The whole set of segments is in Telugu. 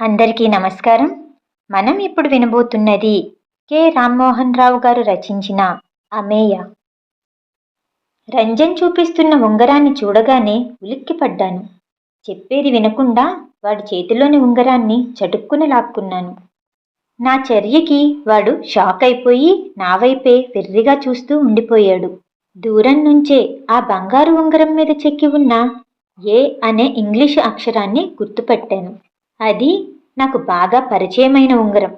అందరికీ నమస్కారం. మనం ఇప్పుడు వినబోతున్నది కె. రామ్మోహన్ రావు గారు రచించిన అమేయ. రంజన్ చూపిస్తున్న ఉంగరాన్ని చూడగానే ఉలిక్కిపడ్డాను. చెప్పేది వినకుండా వాడి చేతిలోని ఉంగరాన్ని చటుక్కున లాక్కున్నాను. నా చర్యకి వాడు షాక్ అయిపోయి నా వైపే వెర్రిగా చూస్తూ ఉండిపోయాడు. దూరం నుంచే ఆ బంగారు ఉంగరం మీద చెక్కి ఉన్న ఏ అనే ఇంగ్లీషు అక్షరాన్ని గుర్తుపట్టాను. అది నాకు బాగా పరిచయమైన ఉంగరం.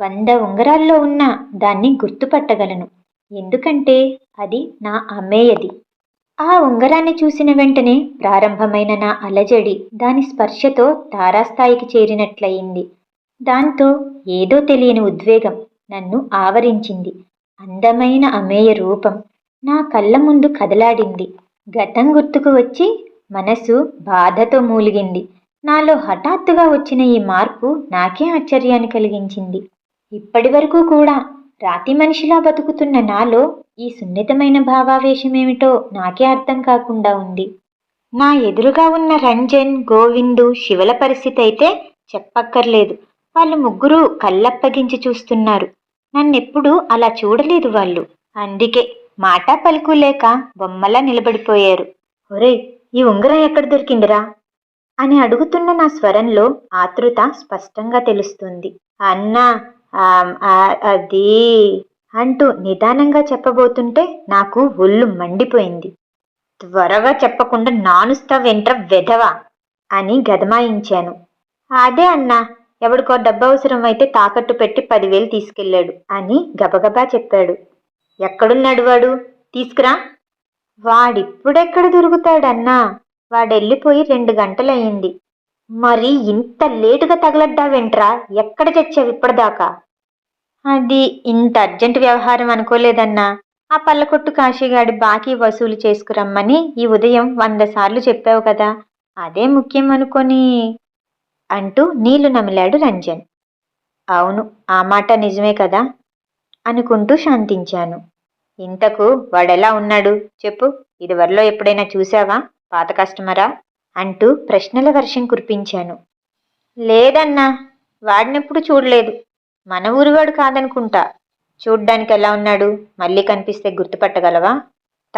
వంద ఉంగరాల్లో ఉన్న దాన్ని గుర్తుపట్టగలను. ఎందుకంటే అది నా అమ్మేయది. ఆ ఉంగరాన్ని చూసిన వెంటనే ప్రారంభమైన నా అలజడి దాని స్పర్శతో తారాస్థాయికి చేరినట్లయింది. దాంతో ఏదో తెలియని ఉద్వేగం నన్ను ఆవరించింది. అందమైన అమేయ రూపం నా కళ్ళ ముందు కదలాడింది. గతం గుర్తుకు వచ్చి మనసు బాధతో మూలిగింది. నాలో హఠాత్తుగా వచ్చిన ఈ మార్పు నాకే ఆశ్చర్యాన్ని కలిగించింది. ఇప్పటి వరకు కూడా రాతి మనిషిలా బతుకుతున్న నాలో ఈ సున్నితమైన భావావేశమేమిటో నాకే అర్థం కాకుండా ఉంది. నా ఎదురుగా ఉన్న రంజన్ గోవిందు శివల పరిస్థితి అయితే చెప్పక్కర్లేదు. వాళ్ళు ముగ్గురు కళ్ళప్పగించి చూస్తున్నారు. నన్నెప్పుడు అలా చూడలేదు వాళ్ళు. అందుకే మాట పలుకు లేక బొమ్మలా నిలబడిపోయారు. ఒరేయ్ ఈ ఉంగరం ఎక్కడ దొరికిందిరా? అని అడుగుతున్న నా స్వరంలో ఆతృత స్పష్టంగా తెలుస్తుంది. అన్నా అది అంటూ నిదానంగా చెప్పబోతుంటే నాకు ఒళ్ళు మండిపోయింది. త్వరగా చెప్పకుండా నానుస్తావెంట్ర వెధవా? అని గదమాయించాను. అదే అన్నా ఎవడికో డబ్బు అవసరం అయితే తాకట్టు పెట్టి పదివేలు తీసుకెళ్ళాడు అని గబగబా చెప్పాడు. ఎక్కడున్నాడు వాడు? తీసుకురా. వాడిప్పుడెక్కడ దొరుకుతాడన్నా? వాడెళ్ళిపోయి రెండు గంటలయ్యింది. మరి ఇంత లేటుగా తగలడ్డావేంట్రా? ఎక్కడ చచ్చావు ఇప్పటిదాకా? అది ఇంత అర్జెంట్ వ్యవహారం అనుకోలేదన్నా. ఆ పల్లకొట్టు కాశీగాడి బాకీ వసూలు చేసుకురమ్మని ఈ ఉదయం వంద సార్లు చెప్పావు కదా. అదే ముఖ్యం అనుకొని అంటూ నీళ్ళు నమిలాడు రంజన్. అవును ఆ మాట నిజమే కదా? అనుకుంటూ శాంతించాను. ఇంతకు వాడెలా ఉన్నాడు? చెప్పు ఇదివరలో ఎప్పుడైనా చూసావా పాత కస్టమరా? అంటూ ప్రశ్నల వర్షం కురిపించాను. లేదన్నా వాడినప్పుడు చూడలేదు. మన ఊరివాడు కాదనుకుంటా. చూడ్డానికి ఎలా ఉన్నాడు? మళ్ళీ కనిపిస్తే గుర్తుపట్టగలవా?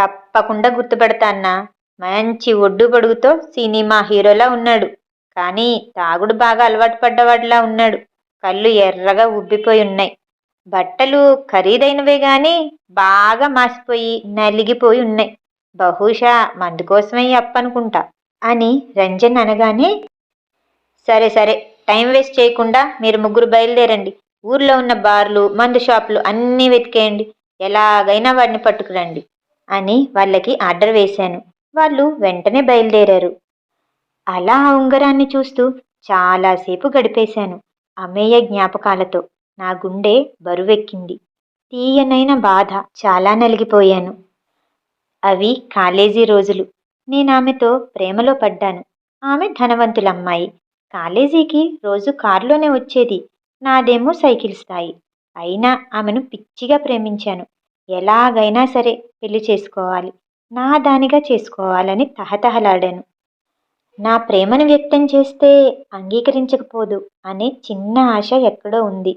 తప్పకుండా గుర్తుపడతా అన్నా. మంచి ఒడ్డు పొడుగుతో సినిమా హీరోలా ఉన్నాడు. కానీ తాగుడు బాగా అలవాటు పడ్డవాడిలా ఉన్నాడు. కళ్ళు ఎర్రగా ఉబ్బిపోయి ఉన్నాయి. బట్టలు ఖరీదైనవే గాని బాగా మాసిపోయి నలిగిపోయి ఉన్నాయి. బహుశా మందు కోసమే అప్పనుకుంటా అని రంజన్ అనగానే సరే సరే టైం వేస్ట్ చేయకుండా మీరు ముగ్గురు బయలుదేరండి. ఊర్లో ఉన్న బార్లు మందు షాపులు అన్నీ వెతికేయండి. ఎలాగైనా వాడిని పట్టుకురండి అని వాళ్ళకి ఆర్డర్ వేశాను. వాళ్ళు వెంటనే బయలుదేరారు. అలా ఆ ఉంగరాన్ని చూస్తూ చాలాసేపు గడిపేశాను అమేయ జ్ఞాపకాలతో. నా గుండె బరువెక్కింది. తీయనైన బాధ చాలా నలిగిపోయాను. అవి కాలేజీ రోజులు. నేను ఆమెతో ప్రేమలో పడ్డాను. ఆమె ధనవంతులమ్మాయి. కాలేజీకి రోజు కారులోనే వచ్చేది. నాదేమో సైకిల్ స్థాయి. అయినా ఆమెను పిచ్చిగా ప్రేమించాను. ఎలాగైనా సరే పెళ్ళి చేసుకోవాలి. నా దానిగా చేసుకోవాలని తహతహలాడాను. నా ప్రేమను వ్యక్తం చేస్తే అంగీకరించకపోదు అనే చిన్న ఆశ ఎక్కడో ఉంది.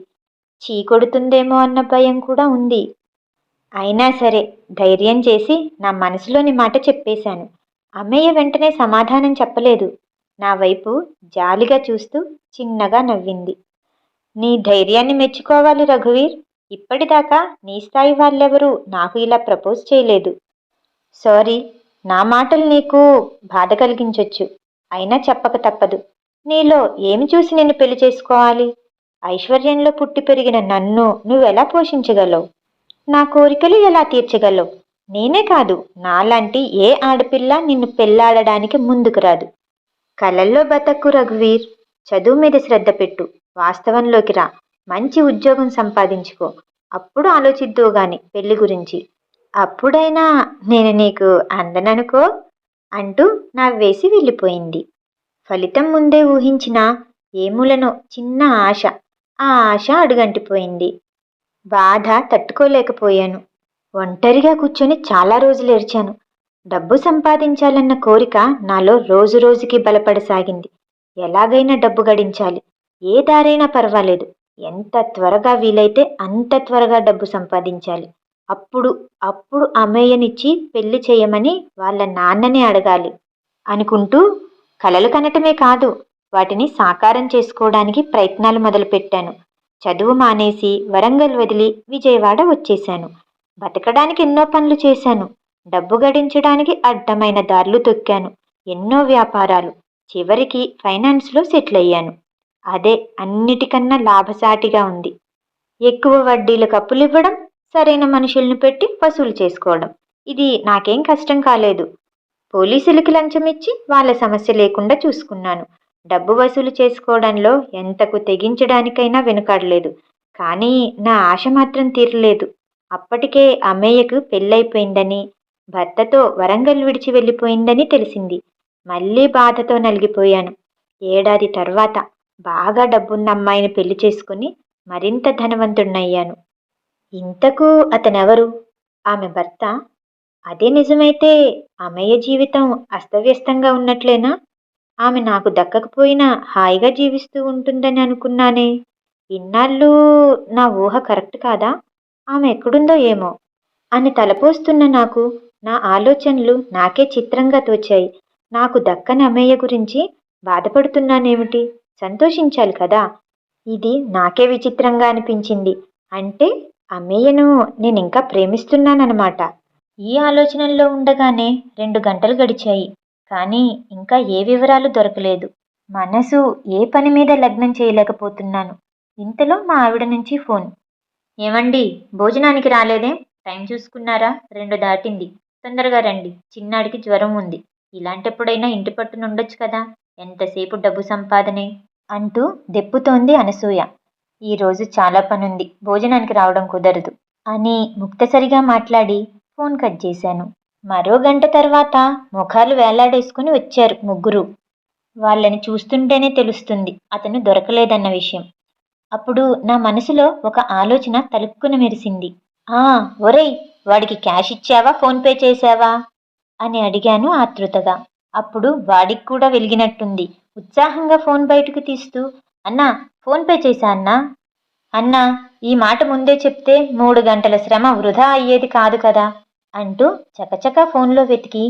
చీకొడుతుందేమో అన్న భయం కూడా ఉంది. అయినా సరే ధైర్యం చేసి నా మనసులోని మాట చెప్పేశాను. అమ్మయ్య వెంటనే సమాధానం చెప్పలేదు. నా వైపు జాలిగా చూస్తూ చిన్నగా నవ్వింది. నీ ధైర్యాన్ని మెచ్చుకోవాలి రఘువీర్. ఇప్పటిదాకా నీ స్థాయి వాళ్ళెవరూ నాకు ఇలా ప్రపోజ్ చేయలేదు. సారీ నా మాటలు నీకు బాధ కలిగించొచ్చు. అయినా చెప్పక తప్పదు. నీలో ఏమి చూసి నిన్ను పెళ్ళి చేసుకోవాలి? ఐశ్వర్యంలో పుట్టి పెరిగిన నన్ను నువ్వెలా పోషించగలవు? నా కోరికలు ఎలా తీర్చగలవు? నేనే కాదు నాలాంటి ఏ ఆడపిల్ల నిన్ను పెళ్ళాడడానికి ముందుకు రాదు. కలల్లో బతక్కు రఘువీర్ చదువు మీద శ్రద్ధ పెట్టు వాస్తవంలోకి రా. మంచి ఉద్యోగం సంపాదించుకో. అప్పుడు ఆలోచిద్దువు గాని పెళ్ళి గురించి. అప్పుడైనా నేను నీకు అందననుకో అంటూ నవ్వేసి వెళ్ళిపోయింది. ఫలితం ముందే ఊహించిన ఏములనో చిన్న ఆశ ఆ ఆశ అడుగంటిపోయింది. బాధ తట్టుకోలేకపోయాను. ఒంటరిగా కూర్చొని చాలా రోజులు ఏడ్చాను. డబ్బు సంపాదించాలన్న కోరిక నాలో రోజు రోజుకి బలపడసాగింది. ఎలాగైనా డబ్బు గడించాలి. ఏ దారైనా పర్వాలేదు. ఎంత త్వరగా వీలైతే అంత త్వరగా డబ్బు సంపాదించాలి. అప్పుడు అప్పుడు అమ్మయ్యనిచ్చి పెళ్ళి చేయమని వాళ్ళ నాన్ననే అడగాలి అనుకుంటూ కలలు కనటమే కాదు వాటిని సాకారం చేసుకోవడానికి ప్రయత్నాలు మొదలుపెట్టాను. చదువు మానేసి వరంగల్ వదిలి విజయవాడ వచ్చేశాను. బతకడానికి ఎన్నో పనులు చేశాను. డబ్బు గడించడానికి అడ్డమైన దారులు తొక్కాను. ఎన్నో వ్యాపారాలు. చివరికి ఫైనాన్స్లో సెటిల్ అయ్యాను. అదే అన్నిటికన్నా లాభసాటిగా ఉంది. ఎక్కువ వడ్డీలకు అప్పులు ఇవ్వడం సరైన మనుషుల్ని పెట్టి వసూలు చేసుకోవడం. ఇది నాకేం కష్టం కాలేదు. పోలీసులకి లంచం ఇచ్చి వాళ్ళ సమస్య లేకుండా చూసుకున్నాను. డబ్బు వసూలు చేసుకోవడంలో ఎంతకు తెగించడానికైనా వెనుకాడలేదు. కానీ నా ఆశ మాత్రం తీరలేదు. అప్పటికే అమ్మయ్యకు పెళ్ళైపోయిందని భర్తతో వరంగల్ విడిచి వెళ్ళిపోయిందని తెలిసింది. మళ్ళీ బాధతో నలిగిపోయాను. ఏడాది తర్వాత బాగా డబ్బున్న అమ్మాయిని పెళ్ళి చేసుకుని మరింత ధనవంతుడినయ్యాను ఇంతకు అతనెవరు? ఆమె భర్త? అదే నిజమైతే అమ్మయ్య జీవితం అస్తవ్యస్తంగా ఉన్నట్లేనా? ఆమె నాకు దక్కకపోయినా హాయిగా జీవిస్తూ ఉంటుందని అనుకున్నానే. ఇన్నాళ్ళు నా ఊహ కరెక్ట్ కాదా? ఆమె ఎక్కడుందో ఏమో? అని తలపోస్తున్న నాకు నా ఆలోచనలు నాకే చిత్రంగా తోచాయి. నాకు దక్కని అమ్మయ్య గురించి బాధపడుతున్నానేమిటి? సంతోషించాలి కదా? ఇది నాకే విచిత్రంగా అనిపించింది. అంటే అమ్మయ్యను నేను ఇంకా ప్రేమిస్తున్నానన్నమాట. ఈ ఆలోచనల్లో ఉండగానే రెండు గంటలు గడిచాయి. కానీ ఇంకా ఏ వివరాలు దొరకలేదు. మనసు ఏ పని మీద లగ్నం చేయలేకపోతున్నాను. ఇంతలో మా ఆవిడ నుంచి ఫోన్. ఏమండి భోజనానికి రాలేదే? టైం చూసుకున్నారా? రెండు దాటింది. తొందరగా రండి. చిన్నాడికి జ్వరం ఉంది. ఇలాంటప్పుడైనా ఇంటి పట్టున ఉండొచ్చు కదా? ఎంతసేపు డబ్బు సంపాదనే? అంటూ దెప్పుతోంది అనసూయ. ఈరోజు చాలా పనుంది. భోజనానికి రావడం కుదరదు. అని ముక్తసరిగా మాట్లాడి ఫోన్ కట్ చేశాను. మరో గంట తర్వాత ముఖాలు వేలాడేసుకుని వచ్చారు ముగ్గురు. వాళ్ళని చూస్తుంటేనే తెలుస్తుంది అతను దొరకలేదన్న విషయం. అప్పుడు నా మనసులో ఒక ఆలోచన తలుక్కున మెరిసింది. ఆ ఒరేయ్ వాడికి క్యాష్ ఇచ్చావా ఫోన్పే చేశావా అని అడిగాను ఆతృతగా. అప్పుడు వాడికి కూడా వెలిగినట్టుంది. ఉత్సాహంగా ఫోన్ బయటకు తీస్తూ అన్నా ఫోన్పే చేశా అన్నా? అన్నా ఈ మాట ముందే చెప్తే మూడు గంటల శ్రమ వృధా అయ్యేది కాదు కదా. అంటూ చకచకా ఫోన్లో వెతికి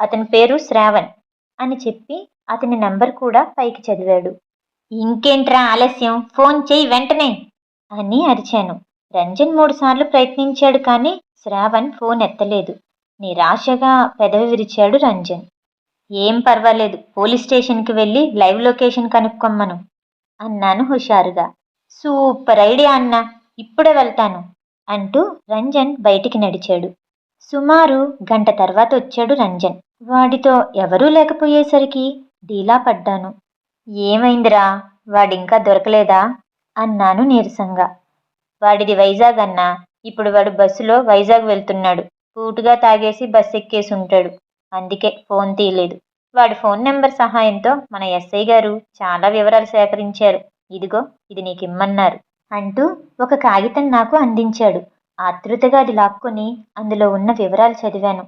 అతని పేరు శ్రావణ్ అని చెప్పి అతని నంబర్ కూడా పైకి చదివాడు. ఇంకేంట్రా ఆలస్యం? ఫోన్ చేయి వెంటనే అని అరిచాను. రంజన్ మూడుసార్లు ప్రయత్నించాడు కానీ శ్రావణ్ ఫోన్ ఎత్తలేదు. నిరాశగా పెదవి విరిచాడు రంజన్. ఏం పర్వాలేదు పోలీస్ స్టేషన్కి వెళ్ళి లైవ్ లొకేషన్ కనుక్కొమ్మను అన్నాను హుషారుగా. సూపర్ ఐడియా అన్నా ఇప్పుడే వెళ్తాను అంటూ రంజన్ బయటికి నడిచాడు. సుమారు గంట తర్వాత వచ్చాడు రంజన్. వాడితో ఎవరూ లేకపోయేసరికి డీలా పడ్డాను. ఏమైందిరా? వాడింకా దొరకలేదా? అన్నాను నీరసంగా. వాడిది వైజాగ్ అన్నా. ఇప్పుడు వాడు బస్సులో వైజాగ్ వెళ్తున్నాడు. పూటుగా తాగేసి బస్ ఎక్కేసి ఉంటాడు అందుకే ఫోన్ తీయలేదు. వాడి ఫోన్ నెంబర్ సహాయంతో మన ఎస్ఐ గారు చాలా వివరాలు సేకరించారు. ఇదిగో ఇది నీకు ఇమ్మన్నారు అంటూ ఒక కాగితం నాకు అందించాడు. ఆతృతగా అది లాక్కొని అందులో ఉన్న వివరాలు చదివాను.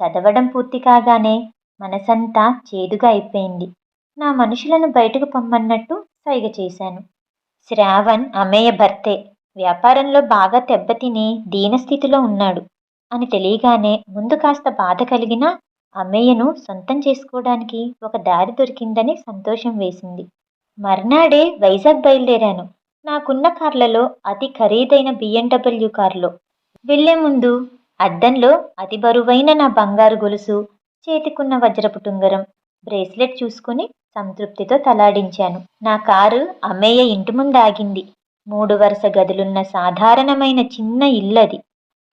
చదవడం పూర్తి కాగానే మనసంతా చేదుగా అయిపోయింది. నా మనుషులను బయటకు పొమ్మన్నట్టు సైగ చేశాను. శ్రావణ్ అమేయ భర్తే. వ్యాపారంలో బాగా దెబ్బతిని దీనస్థితిలో ఉన్నాడు. అని తెలియగానే ముందు కాస్త బాధ కలిగినా అమ్మయ్యను సొంతం చేసుకోవడానికి ఒక దారి దొరికిందని సంతోషం వేసింది. మర్నాడే వైజాగ్ బయలుదేరాను. నాకున్న కార్లలో అతి ఖరీదైన బిఎండబ్ల్యూ కార్లో. వెళ్ళే ముందు అద్దంలో అతి బరువైన నా బంగారు గొలుసు చేతికున్న వజ్రపు టుంగరం బ్రేస్లెట్ చూసుకుని సంతృప్తితో తలాడించాను. నా కారు అమ్మయ్య ఇంటి ముందు ఆగింది. మూడు వరుస గదులున్న సాధారణమైన చిన్న ఇల్లది.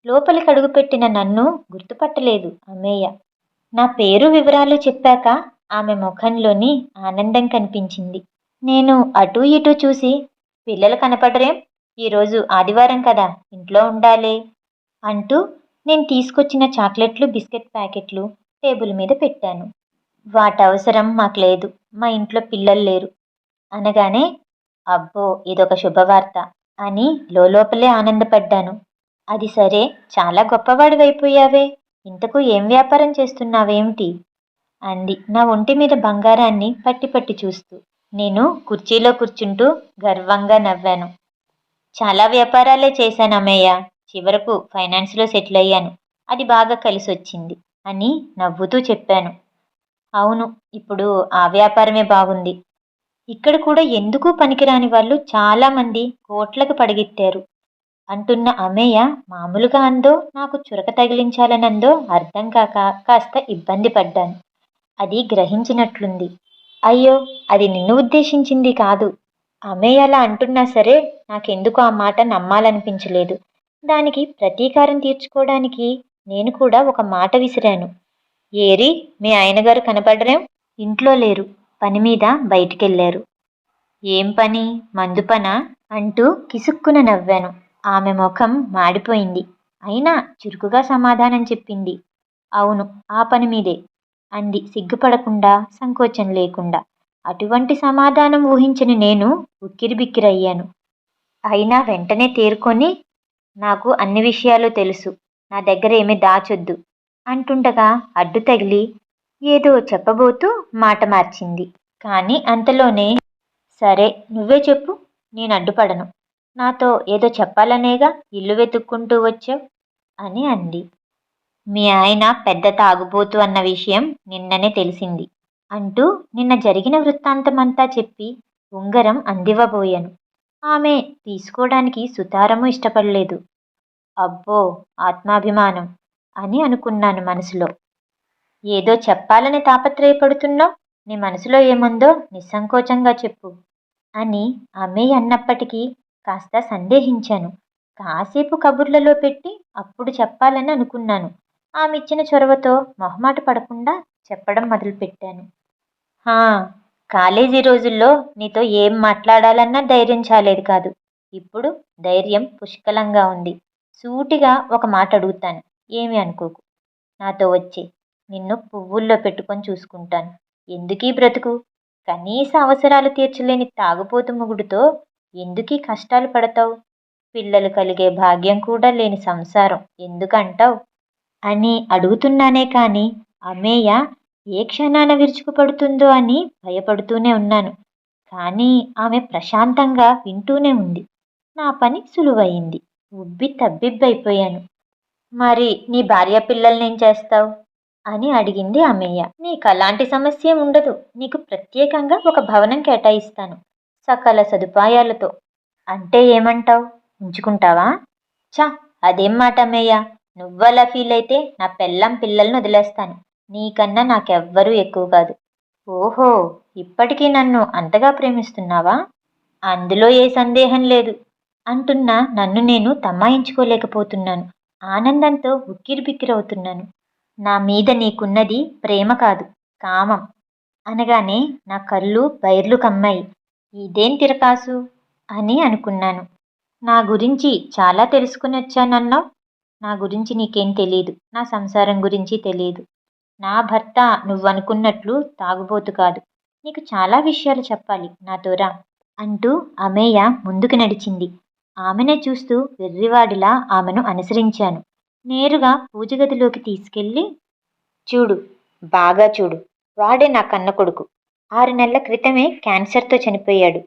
లోపలికి అడుగుపెట్టిన నన్ను గుర్తుపట్టలేదు అమ్మయ్య నా పేరు వివరాలు చెప్పాక ఆమె ముఖంలోని ఆనందం కనిపించింది. నేను అటూ ఇటూ చూసి పిల్లలు కనపడరేం? ఈరోజు ఆదివారం కదా ఇంట్లో ఉండాలి అంటూ నేను తీసుకొచ్చిన చాక్లెట్లు బిస్కెట్ ప్యాకెట్లు టేబుల్ మీద పెట్టాను. వాటి అవసరం మాకు లేదు మా ఇంట్లో పిల్లలు లేరు. అనగానే అబ్బో ఇదొక శుభవార్త అని లోపలే ఆనందపడ్డాను. అది సరే చాలా గొప్పవాడివైపోయావే ఇంతకు ఏం వ్యాపారం చేస్తున్నావేమిటి? అంది నా ఒంటి మీద బంగారాన్ని పట్టి పట్టి చూస్తూ. నేను కుర్చీలో కూర్చుంటూ గర్వంగా నవ్వాను. చాలా వ్యాపారాలే చేశాను అమ్మయ్య. చివరకు ఫైనాన్స్లో సెటిల్ అయ్యాను. అది బాగా కలిసి వచ్చింది అని నవ్వుతూ చెప్పాను. అవును ఇప్పుడు ఆ వ్యాపారమే బాగుంది. ఇక్కడ కూడా ఎందుకు పనికిరాని వాళ్ళు చాలామంది కోట్లకు పడగెత్తారు అంటున్న అమ్మయ్య మామూలుగా అందో నాకు చురక తగిలించాలనందో అర్థం కాక కాస్త ఇబ్బంది పడ్డాను. అది గ్రహించినట్లుంది. అయ్యో అది నిన్ను ఉద్దేశించింది కాదు. అమ్మయ్య అలా అంటున్నా సరే నాకెందుకు ఆ మాట నమ్మాలనిపించలేదు. దానికి ప్రతీకారం తీర్చుకోవడానికి నేను కూడా ఒక మాట విసిరాను. ఏరి మీ ఆయనగారు కనపడరేం? ఇంట్లో లేరు. పని మీద బయటికెళ్ళారు ఏం పని? మందు పనా? అంటూ కిసుక్కున నవ్వాను. ఆమె ముఖం మాడిపోయింది. అయినా చురుకుగా సమాధానం చెప్పింది. అవును ఆ పని మీదే. అంది. సిగ్గుపడకుండా సంకోచం లేకుండా. అటువంటి సమాధానం ఊహించని నేను ఉక్కిరిబిక్కిరయ్యాను. అయినా వెంటనే తేరుకొని నాకు అన్ని విషయాలు తెలుసు. నా దగ్గర ఏమీ దాచొద్దు అంటుండగా అడ్డు తగిలి ఏదో చెప్పబోతూ మాట మార్చింది. కానీ అంతలోనే సరే నువ్వే చెప్పు నేను అడ్డుపడను. నాతో ఏదో చెప్పాలనేగా ఇల్లు వెతుక్కుంటూ వచ్చావు అని అంది. మీ ఆయన పెద్ద తాగుబోతు అన్న విషయం నిన్ననే తెలిసింది అంటూ నిన్న జరిగిన వృత్తాంతమంతా చెప్పి ఉంగరం అందివ్వబోయాను. ఆమె తీసుకోవడానికి సుతారము ఇష్టపడలేదు. అబ్బో ఆత్మాభిమానం అని అనుకున్నాను మనసులో. ఏదో చెప్పాలని తాపత్రయపడుతున్నావు నీ మనసులో ఏముందో నిస్సంకోచంగా చెప్పు అని ఆమె అన్నప్పటికీ కాస్త సందేహించాను. కాసేపు కబుర్లలో పెట్టి అప్పుడు చెప్పాలని అనుకున్నాను. ఆమె ఇచ్చిన చొరవతో మొహమాట పడకుండా చెప్పడం మొదలుపెట్టాను. హా కాలేజీ రోజుల్లో నీతో ఏం మాట్లాడాలన్నా ధైర్యం చాలేదు కాదు. ఇప్పుడు ధైర్యం పుష్కలంగా ఉంది. సూటిగా ఒక మాట అడుగుతాను. ఏమి అనుకోకు. నాతో వచ్చి. నిన్ను పువ్వుల్లో పెట్టుకొని చూసుకుంటాను. ఎందుకీ బ్రతుకు? కనీస అవసరాలు తీర్చలేని తాగుపోతు ముగుడుతో ఎందుకీ కష్టాలు పడతావు? పిల్లలు కలిగే భాగ్యం కూడా లేని సంసారం. ఎందుకంటావు? అని అడుగుతున్నానే కానీ అమేయ ఏ క్షణాన విరుచుకుపడుతుందో అని భయపడుతూనే ఉన్నాను. కానీ ఆమె ప్రశాంతంగా వింటూనే ఉంది. నా పని సులువయింది. ఉబ్బి తబ్బిబ్బైపోయాను మరి నీ భార్య పిల్లల్నేం చేస్తావు? అని అడిగింది అమ్మయ్య. నీకు అలాంటి సమస్య ఉండదు. నీకు ప్రత్యేకంగా ఒక భవనం కేటాయిస్తాను. సకల సదుపాయాలతో. అంటే ఏమంటావు? ఉంచుకుంటావా? చా అదేం మాట అమ్మయ్య? నువ్వలా ఫీల్ అయితే నా పెళ్ళం పిల్లల్ని వదిలేస్తాను. నీకన్నా నాకెవ్వరూ ఎక్కువ కాదు. ఓహో ఇప్పటికీ నన్ను అంతగా ప్రేమిస్తున్నావా? అందులో ఏ సందేహం లేదు. అంటున్నా నన్ను నేను తమాయించుకోలేకపోతున్నాను. ఆనందంతో ఉక్కిరిబిక్కిరవుతున్నాను నా మీద నీకున్నది ప్రేమ కాదు కామం. అనగానే నా కళ్ళు బైర్లు కమ్మాయి. ఇదేం తిరకాసు? అని అనుకున్నాను. నా గురించి చాలా తెలుసుకుని వచ్చానన్నావు. నా గురించి నీకేం తెలియదు నా సంసారం గురించి తెలియదు నా భర్త నువ్వనుకున్నట్లు తాగుబోతు కాదు. నీకు చాలా విషయాలు చెప్పాలి. నాతోరా అంటూ అమేయ ముందుకు నడిచింది. ఆమెనే చూస్తూ వెర్రివాడిలా ఆమెను అనుసరించాను. నేరుగా పూజగదిలోకి తీసుకెళ్ళి చూడు. బాగా చూడు. వాడే నా కన్న కొడుకు. ఆరు నెలల క్రితమే క్యాన్సర్తో చనిపోయాడు.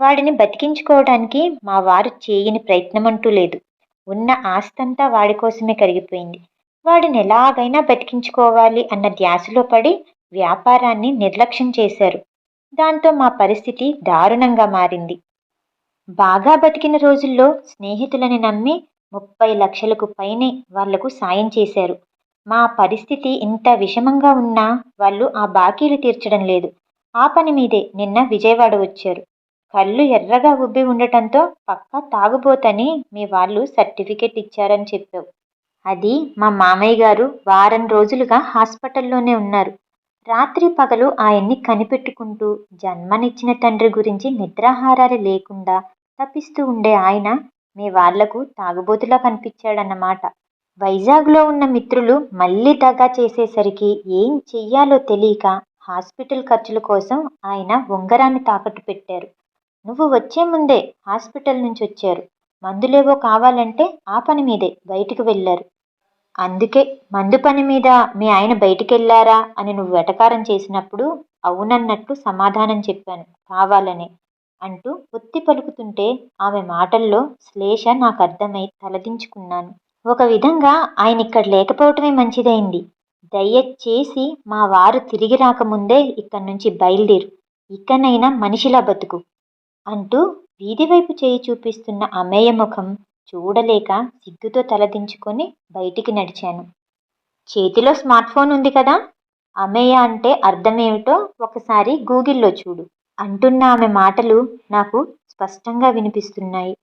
వాడిని బతికించుకోవడానికి మా వారు చేయని ప్రయత్నమంటూ లేదు. ఉన్న ఆస్తంతా వాడి కోసమే కరిగిపోయింది. వాడిని ఎలాగైనా బతికించుకోవాలి అన్న ధ్యాసలో పడి వ్యాపారాన్ని నిర్లక్ష్యం చేశారు. దాంతో మా పరిస్థితి దారుణంగా మారింది. బాగా బతికిన రోజుల్లో స్నేహితులని నమ్మి ముప్పై లక్షలకు పైనే వాళ్ళకు సాయం చేశారు. మా పరిస్థితి ఇంత విషమంగా ఉన్నా వాళ్ళు ఆ బాకీలు తీర్చడం లేదు. ఆ పని మీదే నిన్న విజయవాడ వచ్చారు. కళ్ళు ఎర్రగా ఉబ్బి ఉండటంతో పక్కా తాగుబోతని మీ వాళ్ళు సర్టిఫికెట్ ఇచ్చారని చెప్పావు. అది మా మామయ్య గారు వారం రోజులుగా హాస్పిటల్లోనే ఉన్నారు. రాత్రి పగలు ఆయన్ని కనిపెట్టుకుంటూ జన్మనిచ్చిన తండ్రి గురించి నిద్రాహారాలు లేకుండా తప్పిస్తూ ఉండే ఆయన మీ వాళ్ళకు తాగుబోతులా కనిపించాడన్నమాట. వైజాగ్లో ఉన్న మిత్రులు మళ్ళీ దగా చేసేసరికి ఏం చెయ్యాలో తెలియక హాస్పిటల్ ఖర్చుల కోసం ఆయన ఉంగరాన్ని తాకట్టు పెట్టారు. నువ్వు వచ్చే ముందే హాస్పిటల్ నుంచి వచ్చారు. మందులేవో కావాలంటే ఆ పని మీదే బయటికి వెళ్ళారు. అందుకే మందు పని మీద మీ ఆయన బయటికెళ్ళారా అని నువ్వు వెటకారం చేసినప్పుడు అవునన్నట్టు సమాధానం చెప్పాను కావాలనే అంటూ ఒత్తి పలుకుతుంటే ఆమె మాటల్లో శ్లేష నాకు అర్థమై తలదించుకున్నాను. ఒక విధంగా ఆయన ఇక్కడ లేకపోవటమే మంచిదైంది. దయచేసి మా వారు తిరిగి రాకముందే ఇక్కడి నుంచి బయలుదేరు. ఇకనైనా మనిషిలా బతుకు. అంటూ వీధి వైపు చేయి చూపిస్తున్న అమేయ ముఖం చూడలేక సిగ్గుతో తలదించుకొని బయటికి నడిచాను. చేతిలో స్మార్ట్ ఫోన్ ఉంది కదా? అమేయ అంటే అర్థమేమిటో ఒకసారి గూగుల్లో చూడు. అంటున్న ఆమె మాటలు నాకు స్పష్టంగా వినిపిస్తున్నాయి.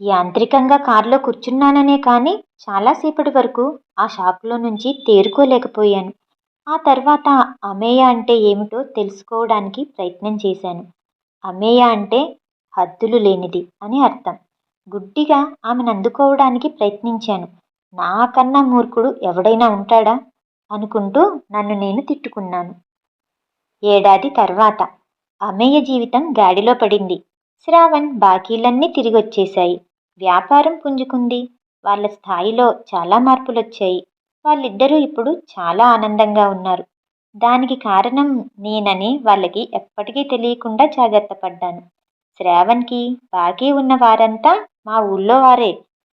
యాంత్రికంగా కారులో కూర్చున్నాననే కానీ చాలాసేపటి వరకు ఆ షాక్లో నుంచి తేరుకోలేకపోయాను. ఆ తర్వాత అమేయ అంటే ఏమిటో తెలుసుకోవడానికి ప్రయత్నం చేశాను. అమేయ అంటే హద్దులు లేనిది అని అర్థం. గుడ్డిగా ఆమెను అందుకోవడానికి ప్రయత్నించాను. నాకన్నా మూర్ఖుడు ఎవడైనా ఉంటాడా? అనుకుంటూ నన్ను నేను తిట్టుకున్నాను. ఏడాది తర్వాత అమేయ జీవితం గాడిలో పడింది. శ్రావణ్ బాకీలన్నీ తిరిగొచ్చేశాయి. వ్యాపారం పుంజుకుంది. వాళ్ళ స్థాయిలో చాలా మార్పులొచ్చాయి. వాళ్ళిద్దరూ ఇప్పుడు చాలా ఆనందంగా ఉన్నారు. దానికి కారణం నేనని వాళ్ళకి ఎప్పటికీ తెలియకుండా జాగ్రత్త పడ్డాను. శ్రావణ్కి బాకీ ఉన్న వారంతా మా ఊళ్ళో వారే.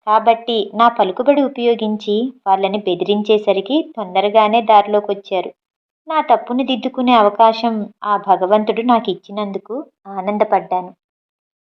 కాబట్టి నా పలుకుబడి ఉపయోగించి వాళ్ళని బెదిరించేసరికి తొందరగానే దారిలోకి వచ్చారు నా తప్పుని దిద్దుకునే అవకాశం ఆ భగవంతుడు నాకు ఇచ్చినందుకు ఆనందపడ్డాను.